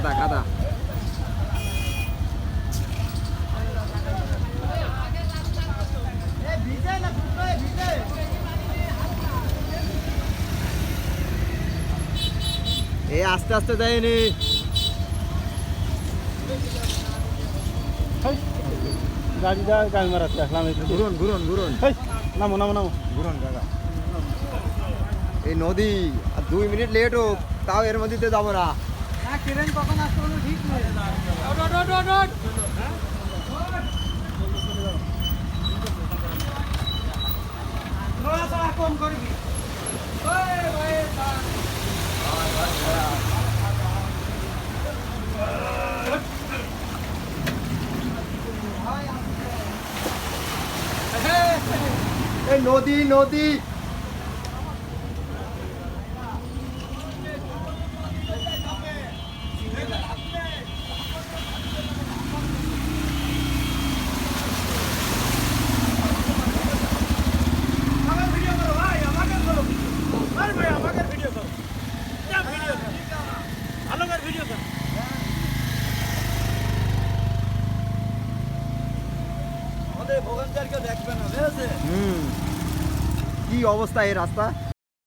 কাদা কাদা। এই আস্তে আস্তে গাড়িটা গাড়ি আসলাম এই তো। ঘুরুন ঘুরুন ঘুরুন। নামো নামো নামো। ঘুরুন কাকা। এই নদী আর দুই মিনিট লেট হোক তাও এর মধ্যে যাব না। ট্রেন কখন আসতে বলো ঠিক নেই কম করবি এই নদী। আমাদের ভোগান্তার কেউ দেখবে না বুঝেছে? হুম। কি অবস্থা এই রাস্তা?